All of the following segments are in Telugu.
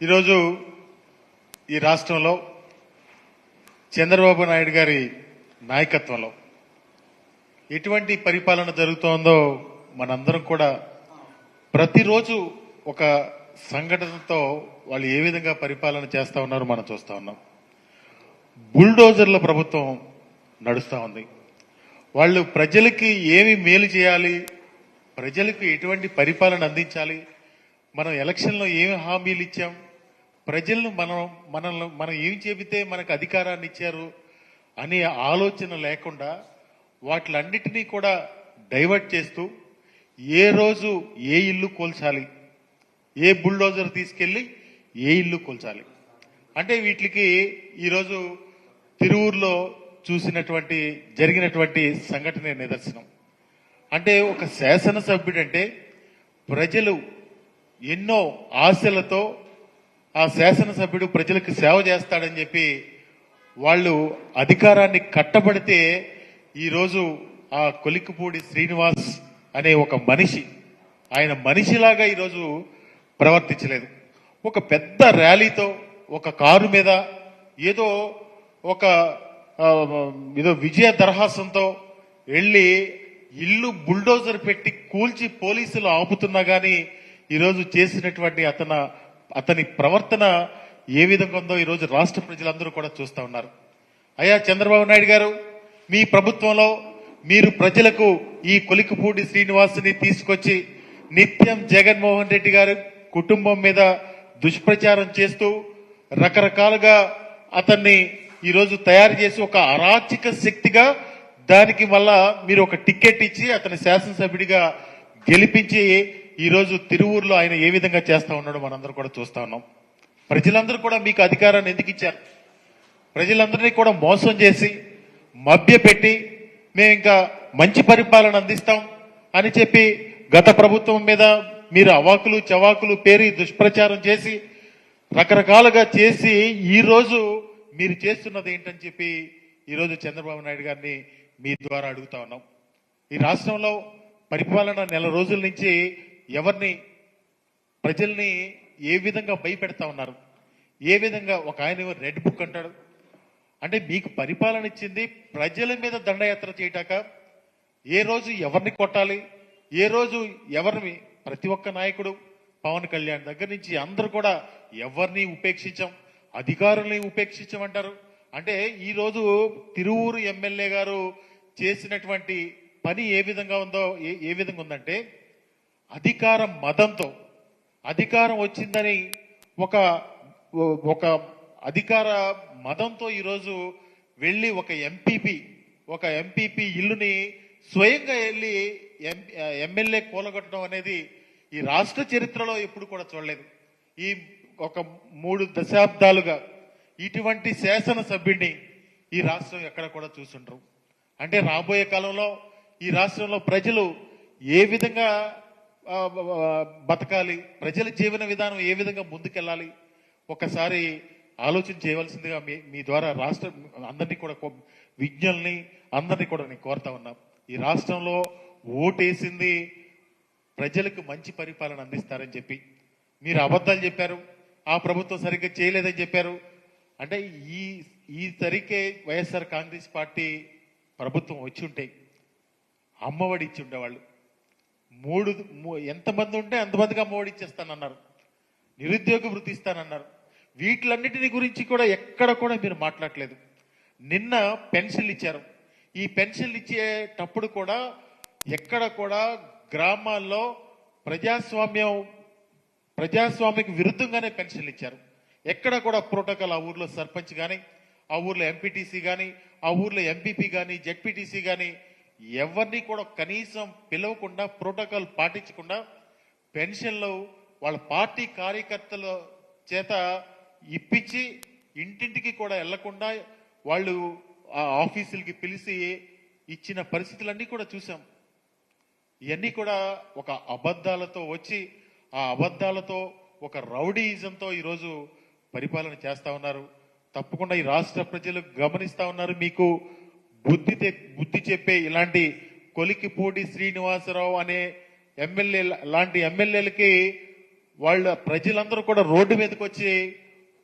ఈరోజు ఈ రాష్ట్రంలో చంద్రబాబు నాయుడు గారి నాయకత్వంలో ఎటువంటి పరిపాలన జరుగుతోందో మనందరం కూడా ప్రతిరోజు ఒక సంఘటనతో వాళ్ళు ఏ విధంగా పరిపాలన చేస్తూ ఉన్నారో మనం చూస్తూ ఉన్నాం. బుల్డోజర్ల ప్రభుత్వం నడుస్తూ ఉంది. వాళ్ళు ప్రజలకి ఏమి మేలు చేయాలి ప్రజలకు ఎటువంటి పరిపాలన అందించాలి మనం ఎలక్షన్లో ఏమి హామీలు ఇచ్చాం ప్రజలను మనం మనల్ని మనం ఏం చెబితే మనకు అధికారాన్ని ఇచ్చారు అనే ఆలోచన లేకుండా వాటిలన్నిటినీ కూడా డైవర్ట్ చేస్తూ ఏ రోజు ఏ ఇల్లు కోల్చాలి ఏ బుల్డోజర్ తీసుకెళ్ళి ఏ ఇల్లు కోల్చాలి. అంటే వీటికి ఈరోజు తిరువురులో చూసినటువంటి జరిగినటువంటి సంఘటన నిదర్శనం. అంటే ఒక శాసనసభ్యుడంటే ప్రజలు ఎన్నో ఆశలతో ఆ శాసనసభ్యుడు ప్రజలకు సేవ చేస్తాడని చెప్పి వాళ్ళు అధికారాన్ని కట్టబడితే ఈరోజు ఆ కొలిక్కుపూడి శ్రీనివాస్ అనే ఒక మనిషి ఆయన మనిషిలాగా ఈరోజు ప్రవర్తించలేదు. ఒక పెద్ద ర్యాలీతో ఒక కారు మీద ఏదో ఒక ఏదో విజయ దరహాసంతో వెళ్ళి ఇల్లు బుల్డోజర్ పెట్టి కూల్చి పోలీసులు ఆపుతున్నా కానీ ఈరోజు చేసినటువంటి అతను అతని ప్రవర్తన ఏ విధంగా ఉందో ఈరోజు రాష్ట్ర ప్రజలందరూ కూడా చూస్తా ఉన్నారు. అయ్యా చంద్రబాబు నాయుడు గారు మీ ప్రభుత్వంలో మీరు ప్రజలకు ఈ కొలికపూడి శ్రీనివాసుని తీసుకొచ్చి నిత్యం జగన్మోహన్ రెడ్డి గారి కుటుంబం మీద దుష్ప్రచారం చేస్తూ రకరకాలుగా అతన్ని ఈరోజు తయారు చేసి ఒక అరాచక శక్తిగా దానికి మళ్ళా మీరు ఒక టికెట్ ఇచ్చి అతని శాసనసభ్యుడిగా గెలిపించి ఈరోజు తిరువూరులో ఆయన ఏ విధంగా చేస్తా ఉన్నాడో మనందరం కూడా చూస్తా ఉన్నాం. ప్రజలందరూ కూడా మీకు అధికారాన్ని ఎందుకు ఇచ్చారు? ప్రజలందరినీ కూడా మోసం చేసి మభ్యపెట్టి మేము ఇంకా మంచి పరిపాలన అందిస్తాం అని చెప్పి గత ప్రభుత్వం మీద మీరు అవాకులు చవాకులు పేరి దుష్ప్రచారం చేసి రకరకాలుగా చేసి ఈరోజు మీరు చేస్తున్నది ఏంటని చెప్పి ఈరోజు చంద్రబాబు నాయుడు గారిని మీ ద్వారా అడుగుతా ఉన్నాం. ఈ రాష్ట్రంలో పరిపాలన నెల రోజుల నుంచి ఎవరిని ప్రజల్ని ఏ విధంగా భయపెడతా ఉన్నారు? ఏ విధంగా ఒక ఆయన రెడ్ బుక్ అంటాడు? అంటే మీకు పరిపాలన ఇచ్చింది ప్రజల మీద దండయాత్ర చేయటాక ఏ రోజు ఎవరిని కొట్టాలి? ఏ రోజు ఎవరిని ప్రతి ఒక్క నాయకుడు పవన్ కళ్యాణ్ దగ్గర నుంచి అందరూ కూడా ఎవరిని ఉపేక్షించాం? అధికారుల్ని ఉపేక్షించమంటారు? అంటే ఈరోజు తిరువూరు ఎమ్మెల్యే గారు చేసినటువంటి పని ఏ విధంగా ఉందో ఏ ఏ విధంగా ఉందంటే అధికార మతంతో. అధికారం వచ్చిందని ఒక ఒక అధికార మతంతో ఈరోజు వెళ్ళి ఒక ఎంపీపీ ఒక ఎంపీపీ ఇల్లుని స్వయంగా వెళ్ళి ఎం- ఎమ్మెల్యే కూలగొట్టడం అనేది ఈ రాష్ట్ర చరిత్రలో ఎప్పుడు కూడా చూడలేదు. ఈ ఒక మూడు దశాబ్దాలుగా ఇటువంటి శాసనసభ్యుడిని ఈ రాష్ట్రం ఎక్కడ కూడా చూసుంటారు అంటే రాబోయే కాలంలో ఈ రాష్ట్రంలో ప్రజలు ఏ విధంగా బతకాలి. ప్రజల జీవన విధానం ఏ విధంగా ముందుకెళ్ళాలి? ఒకసారి ఆలోచన చేయవలసిందిగా మీ మీ ద్వారా రాష్ట్ర అందరినీ కూడా విజ్ఞల్ని విజ్ఞుల్ని అందరినీ కూడా నేను కోరుతా ఉన్నా. ఈ రాష్ట్రంలో ఓటేసింది ప్రజలకు మంచి పరిపాలన అందిస్తారని చెప్పి. మీరు అబద్ధాలు చెప్పారు. ఆ ప్రభుత్వం సరిగ్గా చేయలేదని చెప్పారు. అంటే ఈ ఈ సరికే వైఎస్ఆర్ కాంగ్రెస్ పార్టీ ప్రభుత్వం వచ్చి ఉంటే అమ్మఒడి ఇచ్చి ఉండేవాళ్ళు. మూడు ఎంతమంది ఉంటే అంతమందిగా మూడు ఇచ్చేస్తానన్నారు నిరుద్యోగ వృత్తి ఇస్తానన్నారు. వీటిలన్నిటిని గురించి కూడా ఎక్కడ కూడా మీరు మాట్లాడలేదు. నిన్న పెన్షన్లు ఇచ్చారు. ఈ పెన్షన్లు ఇచ్చేటప్పుడు కూడా ఎక్కడ కూడా గ్రామాల్లో ప్రజాస్వామ్యం ప్రజాస్వామ్యకు విరుద్ధంగానే పెన్షన్లు ఇచ్చారు. ఎక్కడ కూడా ప్రోటోకాల్ ఆ ఊర్లో సర్పంచ్ కానీ ఆ ఊర్లో ఎంపీటీసీ కానీ ఆ ఊర్లో ఎంపీపీ కానీ జెడ్పీటీసీ కానీ ఎవరిని కూడా కనీసం పిలవకుండా ప్రోటోకాల్ పాటించకుండా పెన్షన్లు వాళ్ళ పార్టీ కార్యకర్తల చేత ఇప్పించి ఇంటింటికి కూడా వెళ్ళకుండా వాళ్ళు ఆ ఆఫీసులకి పిలిచి ఇచ్చిన పరిస్థితులన్నీ కూడా చూసాం ఇవన్నీ కూడా ఒక అబద్ధాలతో వచ్చి ఆ అబద్ధాలతో ఒక రౌడీయిజంతో ఈరోజు పరిపాలన చేస్తూ ఉన్నారు. తప్పకుండా ఈ రాష్ట్ర ప్రజలు గమనిస్తూ ఉన్నారు. మీకు బుద్ధి తె- బుద్ధి చెప్పే ఇలాంటి కొలికిపూడి శ్రీనివాసరావు అనే ఎమ్మెల్యే లాంటి ఎమ్మెల్యేలకి వాళ్ళ ప్రజలందరూ కూడా రోడ్డు మీదకి వచ్చి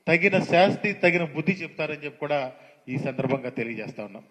తగిన శాస్తి తగిన బుద్ధి చెప్తారని చెప్పి కూడా ఈ సందర్భంగా తెలియజేస్తా ఉన్నాం.